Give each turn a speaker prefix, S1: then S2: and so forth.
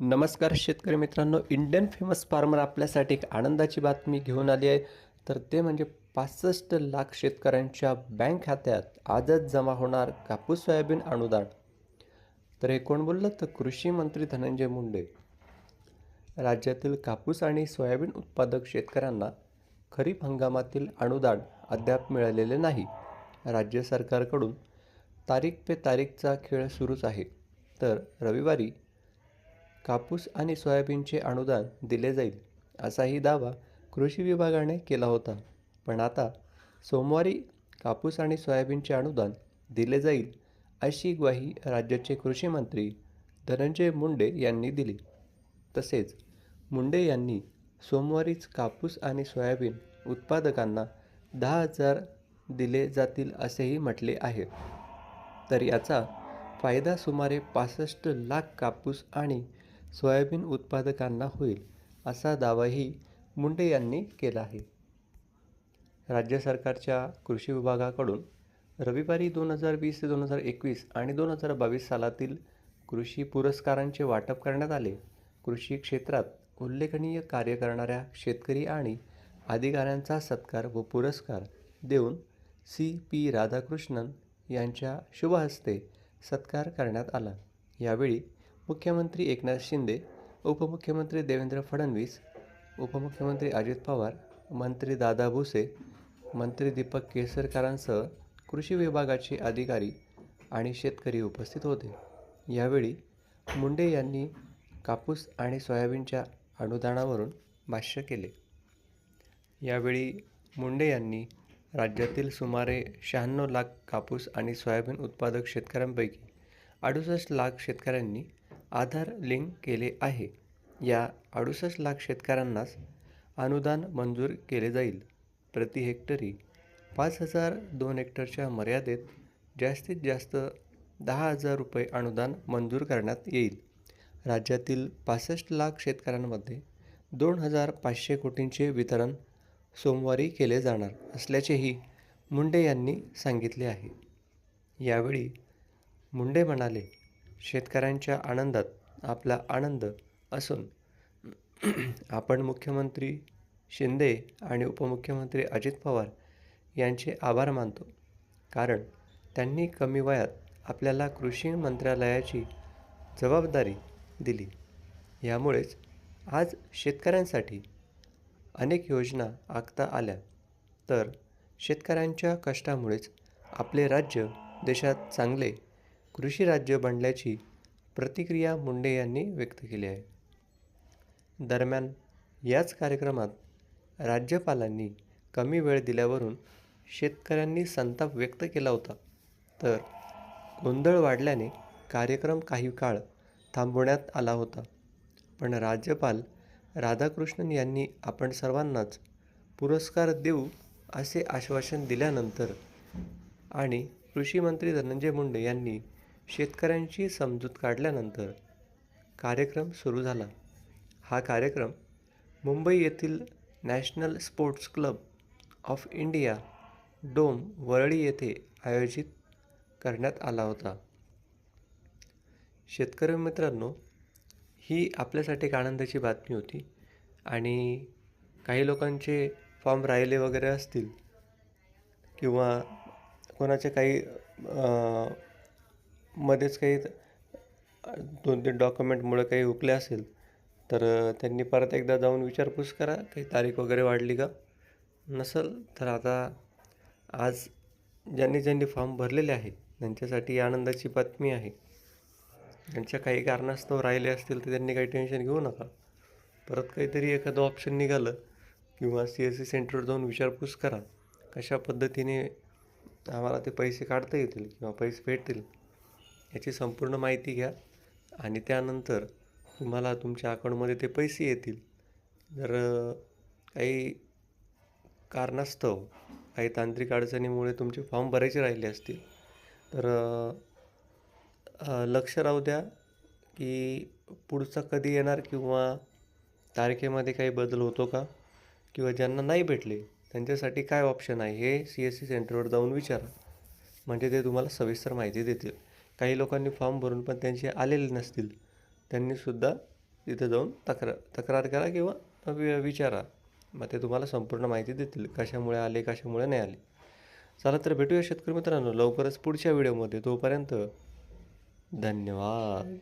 S1: नमस्कार शेतकरी मित्रांनो. इंडियन फेमस फार्मर आपल्यासाठी एक आनंदाची बातमी घेऊन आली आहे. तर ते म्हणजे पासष्ट लाख शेतकऱ्यांच्या बँक खात्यात आजच जमा होणार कापूस सोयाबीन अनुदान तर हे कोण बोललं? तर कृषी मंत्री धनंजय मुंडे. राज्यातील कापूस आणि सोयाबीन उत्पादक शेतकऱ्यांना खरीप हंगामातील अनुदान अद्याप मिळालेले नाही. राज्य सरकारकडून तारीख पे तारीखचा खेळ सुरूच आहे. तर रविवारी कापूस आणि सोयाबीनचे अनुदान दिले जाईल असाही दावा कृषी विभागाने केला होता. पण आता सोमवारी कापूस आणि सोयाबीनचे अनुदान दिले जाईल अशी ग्वाही राज्याचे कृषी मंत्री धनंजय मुंडे यांनी दिली. तसेच मुंडे यांनी सोमवारीच कापूस आणि सोयाबीन उत्पादकांना दहा हजार दिले जातील असेही म्हटले आहे. तर याचा फायदा सुमारे पासष्ट लाख कापूस आणि सोयाबीन उत्पादकांना होईल असा दावाही मुंडे यांनी केला आहे. राज्य सरकारच्या कृषी विभागाकडून रविवारी दोन हजार वीस ते दोन हजार एकवीस आणि दोन हजार बावीस सालातील कृषी पुरस्कारांचे वाटप करण्यात आले. कृषी क्षेत्रात उल्लेखनीय कार्य करणाऱ्या शेतकरी आणि अधिकाऱ्यांचा सत्कार व पुरस्कार देऊन सी पी राधाकृष्णन यांच्या शुभहस्ते सत्कार करण्यात आला. यावेळी मुख्यमंत्री एकनाथ शिंदे उपमुख्यमंत्री देवेंद्र फडणवीस उपमुख्यमंत्री अजित पवार मंत्री दादा भुसे मंत्री दीपक केसरकरांसह कृषी विभागाचे अधिकारी आणि शेतकरी उपस्थित होते. यावेळी मुंडे यांनी कापूस आणि सोयाबीनच्या अनुदानावरून भाष्य केले. यावेळी मुंडे यांनी राज्यातील सुमारे शहाण्णव लाख कापूस आणि सोयाबीन उत्पादक शेतकऱ्यांपैकी अडुसष्ट लाख शेतकऱ्यांनी आधार लिंक केले आहे. या अडुसष्ट लाख शेतकऱ्यांनाच अनुदान मंजूर केले जाईल. प्रति हेक्टरी पाच हजार दोन हेक्टरच्या मर्यादेत जास्तीत जास्त दहा हजार रुपये अनुदान मंजूर करण्यात येईल. राज्यातील पासष्ट लाख शेतकऱ्यांमध्ये दोन हजार पाचशे कोटींचे वितरण सोमवारी केले जाणार असल्याचेही मुंडे यांनी सांगितले आहे. यावेळी मुंडे म्हणाले शेतकऱ्यांच्या आनंदात आपला आनंद असून आपण मुख्यमंत्री शिंदे आणि उपमुख्यमंत्री अजित पवार यांचे आभार मानतो. कारण त्यांनी कमी वयात आपल्याला कृषी मंत्रालयाची जबाबदारी दिली. यामुळेच आज शेतकऱ्यांसाठी अनेक योजना आखता आल्या. तर शेतकऱ्यांच्या कष्टामुळेच आपले राज्य देशात चांगले कृषी राज्य बनल्याची प्रतिक्रिया मुंडे यांनी व्यक्त केली आहे. दरम्यान याच कार्यक्रमात राज्यपालांनी कमी वेळ दिल्यावरून शेतकऱ्यांनी संताप व्यक्त केला होता. तर गोंधळ वाढल्याने कार्यक्रम काही काळ थांबवण्यात आला होता. पण राज्यपाल राधाकृष्णन यांनी आपण सर्वांनाच पुरस्कार देऊ असे आश्वासन दिल्यानंतर आणि कृषी मंत्री धनंजय मुंडे यांनी शेतकऱ्यांची समजूत काढल्यानंतर कार्यक्रम सुरू झाला. हा कार्यक्रम मुंबई येथील National Sports Club of India dome Worli येथे आयोजित करण्यात आला होता. शेतकरी मित्रांनो ही आपल्यासाठी एक आनंदाची बातमी होती आणि काही लोकांचे फॉर्म राहिले वगैरे असतील किंवा कोणाचे काही मध्येच काही दोन तीन डॉक्युमेंटमुळे काही हुकले असेल तर त्यांनी परत एकदा जाऊन विचारपूस करा. काही तारीख वगैरे वाढली का? नसेल तर आता आज ज्यांनी ज्यांनी फॉर्म भरलेले आहे त्यांच्यासाठी आनंदाची बातमी आहे. त्यांच्या काही कारणास्तव राहिले असतील तर त्यांनी काही टेन्शन घेऊ नका. परत काहीतरी एखादं ऑप्शन निघालं किंवा सी एस सी सेंटरवर जाऊन विचारपूस करा. कशा पद्धतीने आम्हाला ते पैसे काढता येतील किंवा पैसे भेटतील? याची संपूर्ण माहिती घ्या आणि त्यानंतर तुम्हाला तुमच्या अकाउंटमध्ये ते पैसे येतील. जर काही कारणास्तव काही तांत्रिक अडचणीमुळे तुमचे फॉर्म भरायचे राहिले असतील तर लक्ष राहू द्या की पुढचा कधी येणार किंवा तारखेमध्ये काही बदल होतो का? किंवा ज्यांना नाही भेटले त्यांच्यासाठी काय ऑप्शन आहे? हे सी एस सी सेंटरवर जाऊन विचारा. म्हणजे ते तुम्हाला सविस्तर माहिती देतील. काही लोकांनी फॉर्म भरून पण त्यांचे आलेले नसतील. त्यांनीसुद्धा तिथं जाऊन तक्रार तक्रार करा किंवा वि विचारा. मग ते तुम्हाला संपूर्ण माहिती देतील. कशामुळे आले कशामुळे नाही आले. चला तर भेटूया शेतकरी मित्रांनो लवकरच पुढच्या व्हिडिओमध्ये. तोपर्यंत धन्यवाद.